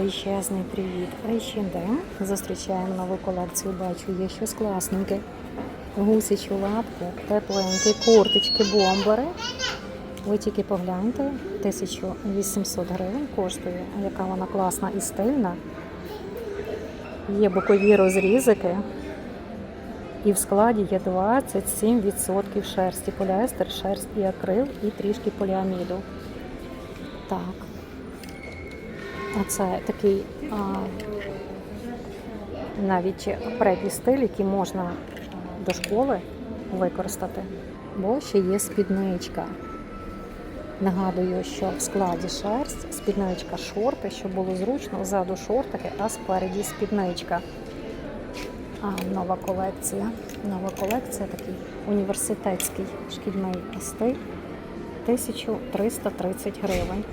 величезний привіт. H&M. Зустрічаємо нову колекцію. Бачу, є щось класненьке. Гусячу лапку, тепленькі курточки, бомбери. Ви тільки погляньте, 1800 гривень коштує. Яка вона класна і стильна. Є бокові розрізики. І в складі є 27% шерсті. Поліестер, шерсть і акрил, і трішки поліаміду. Так. Оце такий а, навіть передній стиль, який можна до школи використати. Бо ще є спідничка. Нагадую, що в складі шерсть, спідничка шорти, щоб було зручно, ззаду шортики, а спереді спідничка. А, нова колекція. Нова колекція такий університетський шкільний стиль. 1330 гривень.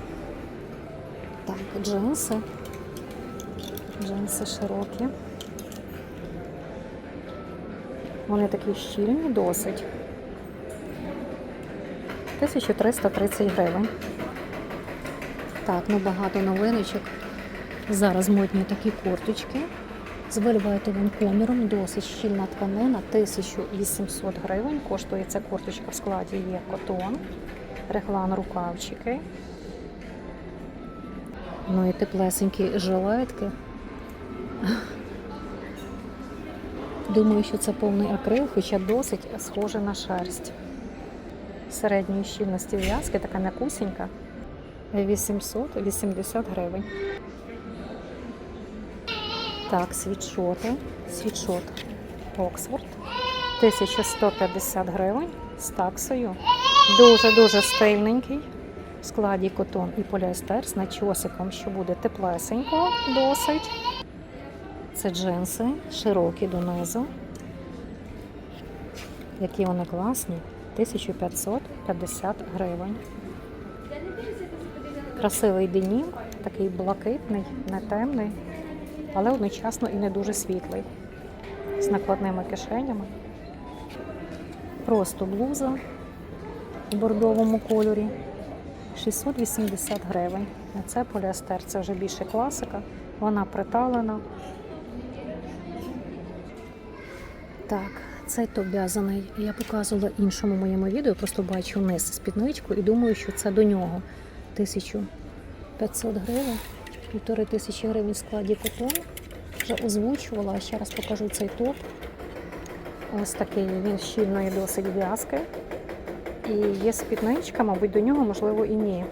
Джинси. Джинси широкі. Вони такі щільні досить. 1330 гривень. Так, ну багато новиночок. Зараз модні такі курточки з вельветовим коміром, досить щільна тканина, 1800 гривень. Коштує ця курточка в складі є котон, реглан рукавчики. Ну і теплесенькі жилетки. Думаю, що це повний акрил, хоча досить схоже на шерсть. Середньої щільності в'язки, така м'якусінька. 880 гривень. Так, світшоти. Світшот Оксфорд. 1150 гривень з таксою. Дуже-дуже стильненький. В складі котон і поліестер з начосиком, що буде теплесенько досить. Це джинси, широкі донизу. Які вони класні. 1550 гривень. Красивий денім, такий блакитний, не темний, але одночасно і не дуже світлий. З накладними кишенями. Просто блуза в бордовому кольорі. 680 гривень. Це поліестер, це вже більше класика. Вона приталена. Так, цей топ в'язаний. Я показувала іншому моєму відео, просто бачу низ спідничку і думаю, що це до нього. 1500 гривень, півтори тисячі гривень в складі котон. Вже озвучувала, ще раз покажу цей топ. Ось такий він щільної досить в'язки. І є спідничка, мабуть, до нього, можливо, і ні.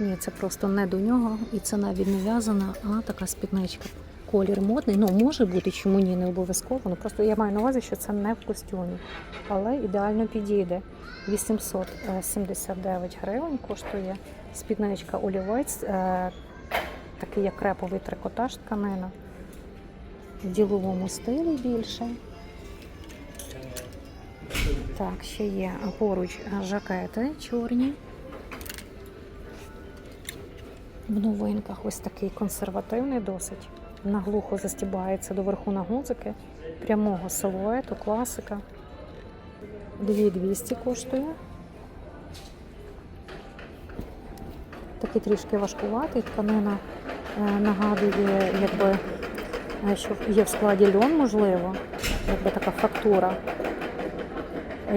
Ні, це просто не до нього, і це навіть не в'язана, а така спідничка. Колір модний, ну може бути, чому ні, не обов'язково. Ну просто я маю на увазі, що це не в костюмі, але ідеально підійде. 879 гривень коштує спідничка олівець, е, такий як креповий трикотаж тканина. В діловому стилі більше. Так, ще є поруч жакети чорні. В новинках ось такий консервативний досить. Наглухо застібається до верху на гудзики. Прямого силуету, класика. 2200 коштує. Такий трішки важкуватий. Тканина е, нагадує, якби, е, що є в складі льон, можливо, якби така фактура.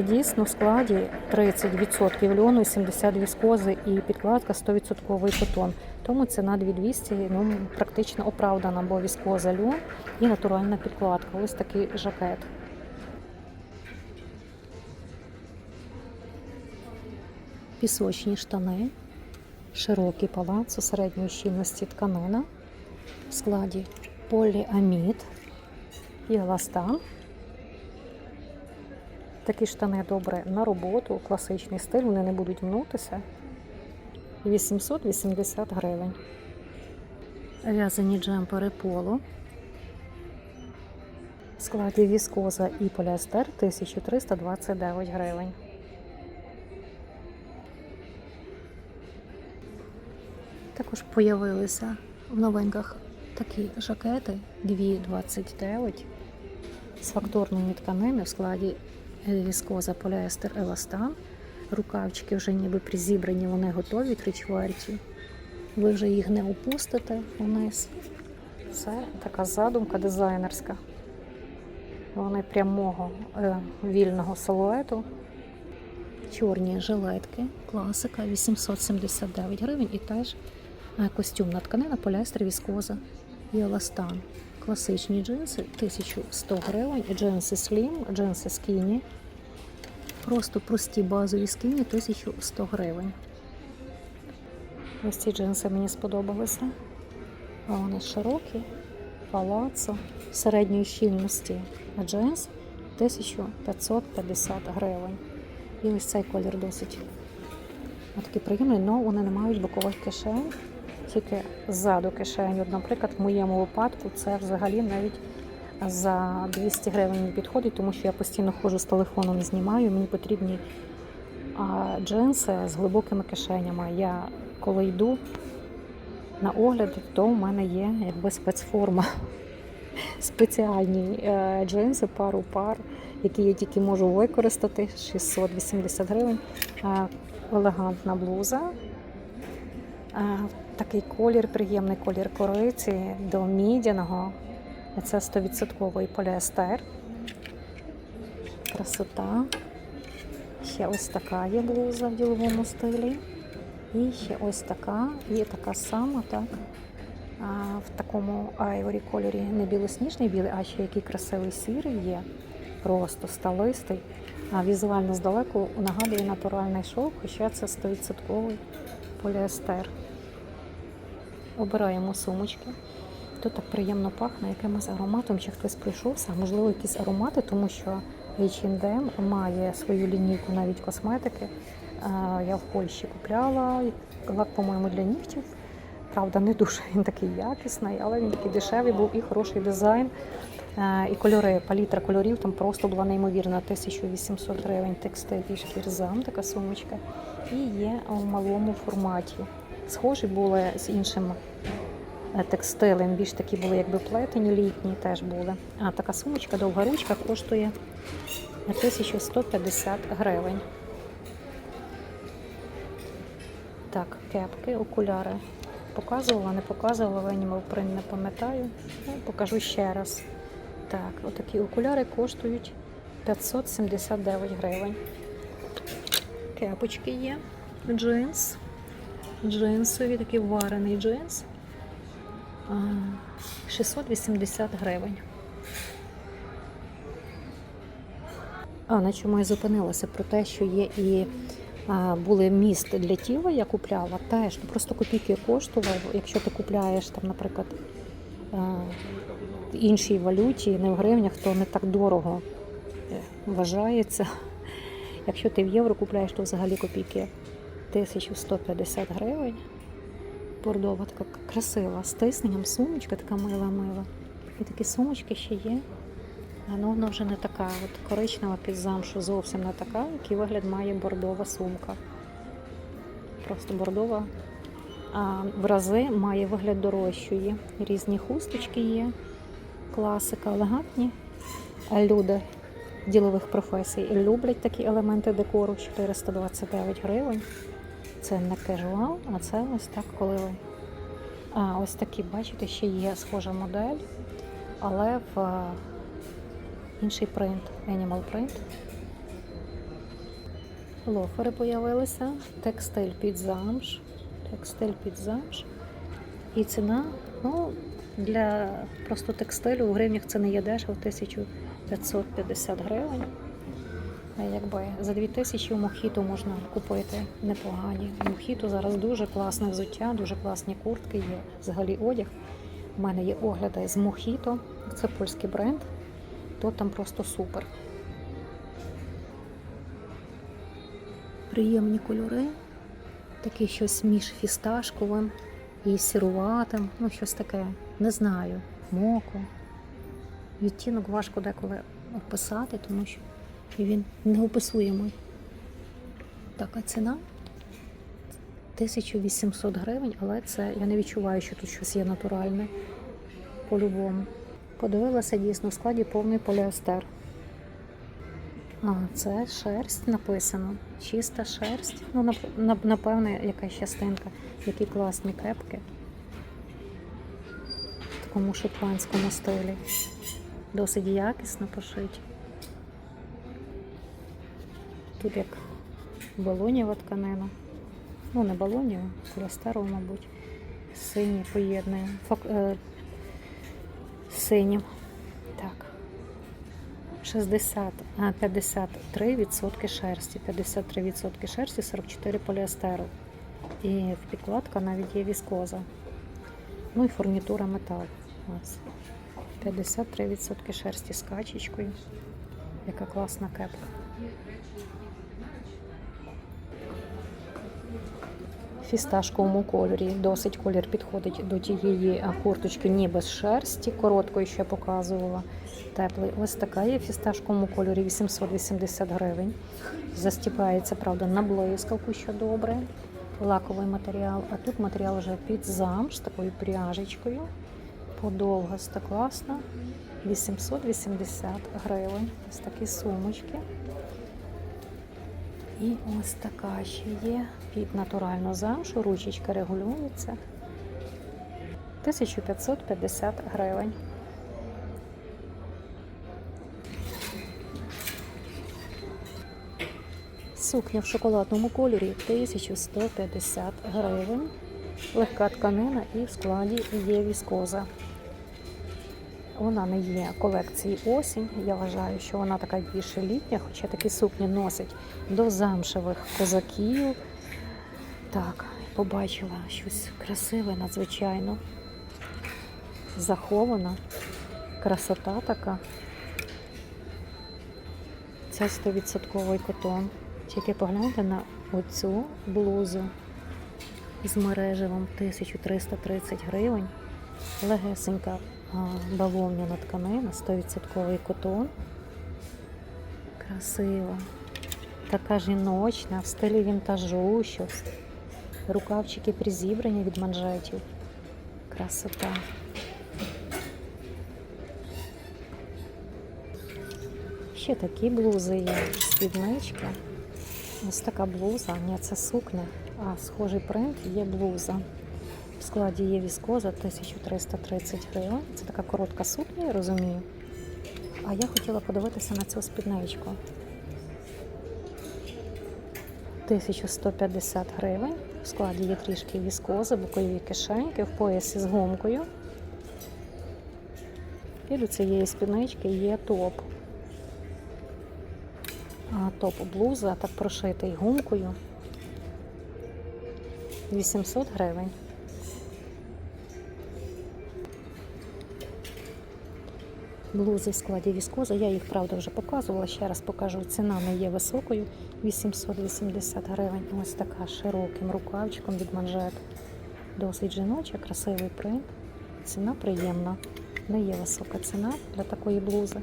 Дійсно, в складі 30% льону, 70% віскози і підкладка 100% котон. Тому ціна 2200 ну, практично оправдана, бо віскоза льон і натуральна підкладка. Ось такий жакет. Пісочні штани, широкий палац у середньої щільності тканина, в складі поліамід і еластан. Такі штани добре на роботу, класичний стиль, вони не будуть мнутися. 880 гривень. В'язані джемпери поло. В складі віскоза і поліестер 1329 гривень. Також появилися в новинках такі жакети 2,29 з факторної тканини в складі віскоза, поліестер, еластан. Рукавчики вже ніби призібрані, вони готові три чверті. ви вже їх не опустите вниз. Це така задумка дизайнерська. Вони прямого е, вільного силуету. Чорні жилетки, класика 879 гривень і теж е, костюмна тканина, поліестер, віскоза і еластан. Класичні джинси 1100 гривень, джинси Slim, джинси Skinny. Просто прості базові скіні 1100 гривень. Ось ці джинси мені сподобалися. А Вони широкі, палацо, середньої щільності. Джинс 1550 гривень. І ось цей колір досить такий приємний, але вони не мають бокових кишень, тільки ззаду кишень. От, наприклад, в моєму випадку це взагалі навіть за 200 гривень не підходить, тому що я постійно ходжу з телефоном, знімаю. Мені потрібні джинси з глибокими кишенями. Я коли йду на огляд, то в мене є якби спецформа. Спеціальні е, джинси, пару пар, які я тільки можу використати. 680 гривень. Е, елегантна блуза. Такий колір, приємний колір кориці до мідяного. Це 100% поліестер. Красота. Ще ось така є блуза в діловому стилі. І ще ось така, і така сама, так. А, в такому айворі кольорі не білосніжний білий, а ще який красивий сірий є. Просто сталистий. А візуально здалеку нагадує натуральний шовк, хоча це 100% поліестер. Обираємо сумочки. Тут так приємно пахне якимось ароматом, чи хтось прийшовся, а можливо, якісь аромати, тому що H&M має свою лінійку навіть косметики. Е, Я в Польщі купляла лак, по-моєму, для нігтів. Правда, не дуже він такий якісний, але він такий дешевий був і хороший дизайн. І кольори, палітра кольорів там просто була неймовірна. 1800 гривень текстиль і шкірзам, така сумочка. І є в малому форматі. Схожі були з іншим е, текстилем, більш такі були, якби плетені, літні теж були. А така сумочка, довга ручка, коштує 1150 гривень. Так, кепки, окуляри. Показувала, не показувала, Animal Print не пам'ятаю. Ну, покажу ще раз. Так, отакі окуляри коштують 579 гривень. Кепочки є. Джинс. Джинсові, такий варений джинс. 680 гривень. А на чому я зупинилася? Про те, що є і були міст для тіла, я купляла, теж ну, просто копійки коштував. Якщо ти купляєш там, наприклад, іншій валюті, не в гривнях, то не так дорого е, вважається. Якщо ти в євро купляєш, то взагалі копійки 1150 гривень. Бордова така красива, з тисненням, сумочка така мила-мила. І такі сумочки ще є. Ну, вона вже не така от коричнева під замшу, зовсім не така, який вигляд має бордова сумка. Просто бордова. А в рази має вигляд дорожчої. Різні хусточки є, класика, елегантні. Люди ділових професій люблять такі елементи декору 429 гривень. Це не кежуал, а це ось так, коли ви. А ось такі, бачите, ще є схожа модель, але в інший принт, Animal Print. Лофери появилися, текстиль під замш, текстиль під замш. І ціна, ну, для просто текстилю у гривнях це не є дешево, 1550 гривень. Якби за 2000 у Мохіто можна купити непогані. В Мохіто зараз дуже класне взуття, дуже класні куртки є. Взагалі одяг. У мене є огляди з Мохіто. Це польський бренд. То там просто супер. Приємні кольори. Таке щось між фісташковим і сіруватим. Ну, щось таке. Не знаю. Моко. Відтінок важко деколи описати, тому що він неописуємий. Така ціна 1800 гривень, але це я не відчуваю, що тут щось є натуральне по-любому. Подивилася дійсно в складі повний поліестер. А, це шерсть написано. Чиста шерсть. Ну, нап- нап- напевно, якась частинка. Які класні кепки. В такому шотландському стилі. Досить якісно пошиті. Тут як балоніва тканина. Ну, не балоніва, поліастерова, мабуть. Сині поєднує. Фак... Е... Синім. Так. 60, 53% шерсті. 53% шерсті, 44 поліастеру. І підкладка навіть є віскоза. Ну і фурнітура метал. Ось. 53% шерсті з качечкою. Яка класна кепка. Фісташковому кольорі. Досить колір підходить до тієї курточки ніби з шерсті, короткої ще показувала. Теплий. Ось така є в фісташковому кольорі 880 гривень. Застіпається, правда, на блискавку, що добре. Лаковий матеріал. А тут матеріал вже під замш такою пряжечкою. Подовгаста класна. 880 гривень. Ось такі сумочки. І ось така ще є під натуральну замшу, ручечка регулюється. 1550 гривень. Сукня в шоколадному кольорі 1150 гривень. Легка тканина і в складі є віскоза. Вона не є колекції осінь. Я вважаю, що вона така більше літня, хоча такі сукні носять до замшевих козаків. Так, побачила щось красиве, надзвичайно. Захована. Красота така. Це 100% котон. Тільки погляньте на оцю блузу з мережевом 1330 гривень. Легесенька бавовняна тканина, 100% котон. Красива. Така жіночна, в стилі вінтажу щось. Рукавчики призібрані від манжетів. Красота. Ще такі блузи є, спіднички. Ось така блуза, ні, це сукня, а схожий принт є блуза. В складі є віскоза 1330 гривень. Це така коротка сукня, я розумію. А я хотіла подивитися на цю спідничку. 1150 гривень. В складі є трішки віскози, бокові кишеньки, в поясі з гумкою. І до цієї спіднички є топ. Топ блуза, так прошитий гумкою. 800 гривень. Блузи в складі віскоза. Я їх, правда, вже показувала. Ще раз покажу. Ціна не є високою. 880 гривень. Ось така широким рукавчиком від манжет. Досить жіноча, красивий принт. Ціна приємна. Не є висока ціна для такої блузи.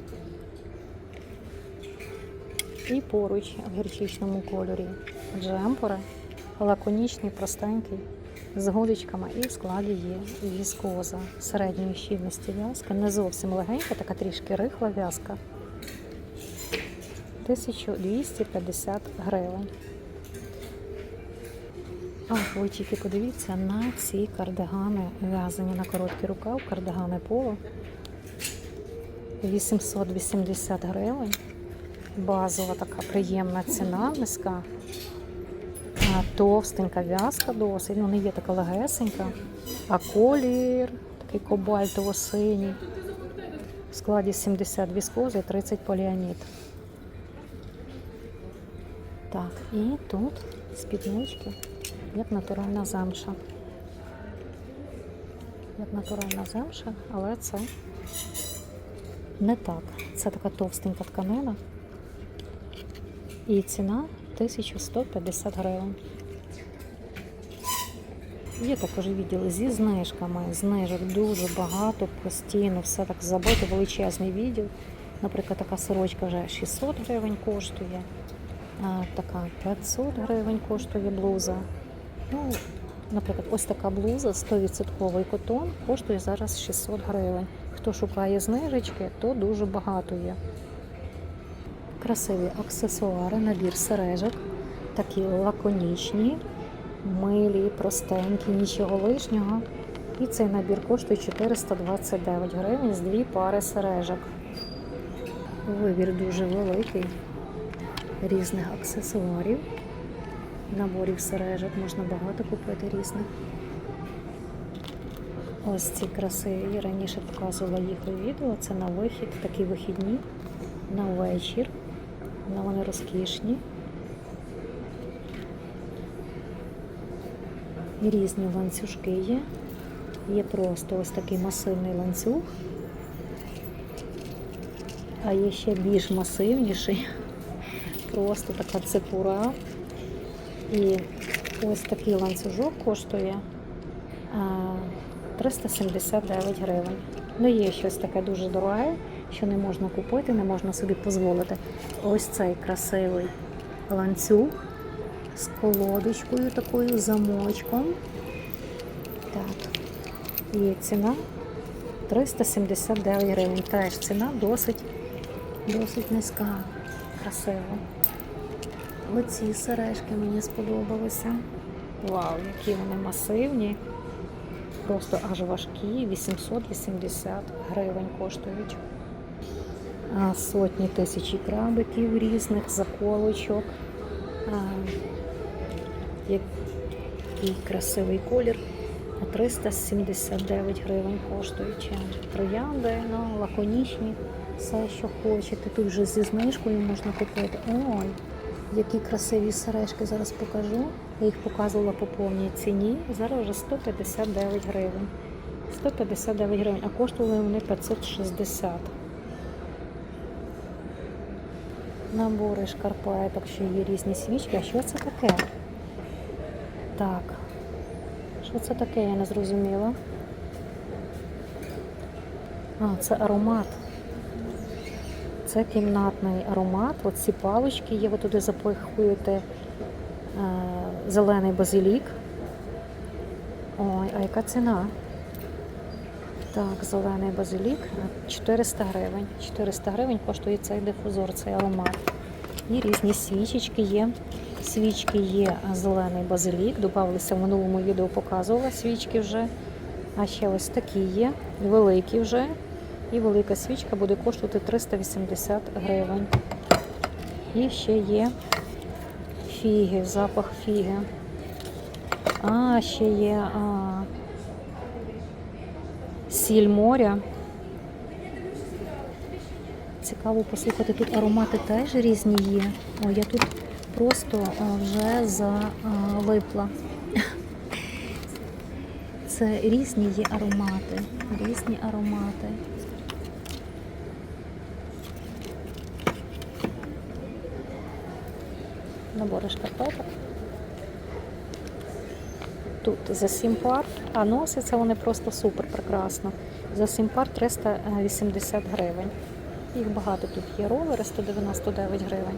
І поруч в гірчичному кольорі джемпери, лаконічний, простенький, з гудочками і в складі є віскоза середньої щільності в'язка. Не зовсім легенька, така трішки рихла в'язка. 1250 гривень. А, ви тільки подивіться на ці кардигани, в'язані на короткий рукав, кардигани поло. 880 гривень. Базова така приємна ціна, низька. Товстенька в'язка досить, ну не є така легесенька. А колір такий кобальтово-синій. В складі 70 віскози, 30 поліамід. Так, і тут спіднички, як натуральна замша. Як натуральна замша, але це не так. Це така товстенька тканина. І ціна 1150 гривень. Є також відділ зі знижками. Знижок дуже багато, постійно все так забито, величезний відділ. Наприклад, така сорочка вже 600 гривень коштує, а така 500 гривень коштує блуза. Ну, Наприклад, ось така блуза 100% котон коштує зараз 600 гривень. Хто шукає знижечки, то дуже багато є. Красиві аксесуари, набір сережок, такі лаконічні, милі, простенькі, нічого лишнього. І цей набір коштує 429 гривень з дві пари сережок. Вибір дуже великий, різних аксесуарів, наборів сережок можна багато купити різних. Ось ці красиві. Я раніше показувала їх у відео. Це на вихід, такі вихідні, на вечір. Вони розкішні. І різні ланцюжки є. Є просто ось такий масивний ланцюг. А є ще більш масивніший. Просто така цепура. І ось такий ланцюжок коштує 379 гривень. Ну, є щось таке дуже дороге, що не можна купити, не можна собі дозволити. Ось цей красивий ланцюг з колодочкою, такою замочком. Так. І ціна 379 гривень. Теж ціна досить, досить низька, красива. Оці сережки мені сподобалися. Вау, які вони масивні. Просто аж важкі. 880 гривень коштують. Сотні тисячі крабиків різних, заколочок. Який красивий колір. 379 гривень коштують. Троянди, ну, лаконічні, все, що хочете. Тут вже зі знижкою можна купити. Ой, які красиві сережки зараз покажу. Я їх показувала по повній ціні. Зараз вже 159 гривень. 159 гривень, а коштували вони 560. Набори шкарпеток, що є різні свічки. А що це таке? Так. Що це таке, я не зрозуміла. А, це аромат. Це кімнатний аромат. От ці палички є, ви туди запихуєте е, зелений базилік. Ой, а яка ціна? Так, зелений базилік 400 гривень. 400 гривень коштує цей дифузор, цей аромат. І різні свічечки є. Свічки є зелений базилік. Добавилися в минулому відео, показувала свічки вже. А ще ось такі є, великі вже. І велика свічка буде коштувати 380 гривень. І ще є фіги, запах фіги. А, ще є а, сіль моря. Цікаво послухати, тут аромати теж різні є. О, я тут просто вже залипла. Це різні є аромати, різні аромати. Набори шкарпеток. Тут за 7 пар, а носяться вони просто супер прекрасно. За 7 пар 380 гривень. Їх багато тут є ровери 199 гривень.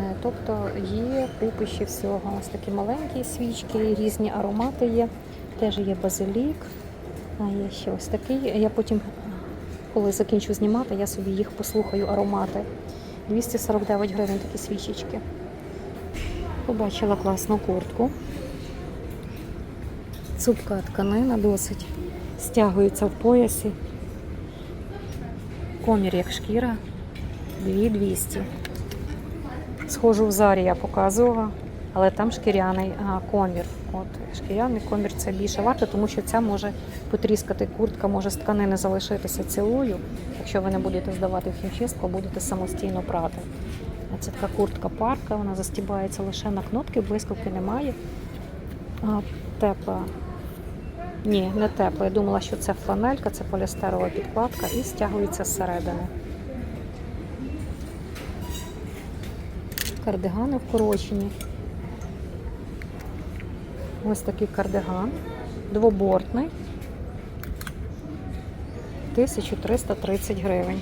Е, Тобто є купищі всього. Ось такі маленькі свічки, різні аромати є. Теж є базилік, а є ще ось такий. Я потім, коли закінчу знімати, я собі їх послухаю аромати. 249 гривень такі свічечки. Побачила класну куртку. Цупка тканина досить. Стягується в поясі. Комір як шкіра. 2200. Схожу в зарі я показувала, але там шкіряний а, комір. От шкіряний комір це більше варто, тому що ця може потріскати куртка, може з тканини залишитися цілою. Якщо ви не будете здавати хімчистку, а будете самостійно прати. Це така куртка парка, вона застібається лише на кнопки, блискавки немає. А, тепла. Ні, не тепла. Я думала, що це фланелька, це поліестерова підкладка і стягується зсередини. Кардигани вкорочені. Ось такий кардиган. Двобортний. 1330 гривень.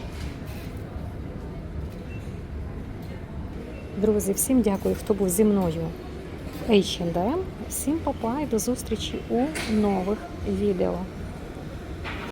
Друзі, всім дякую, хто був зі мною H&M. Всім папа і до зустрічі у нових відео.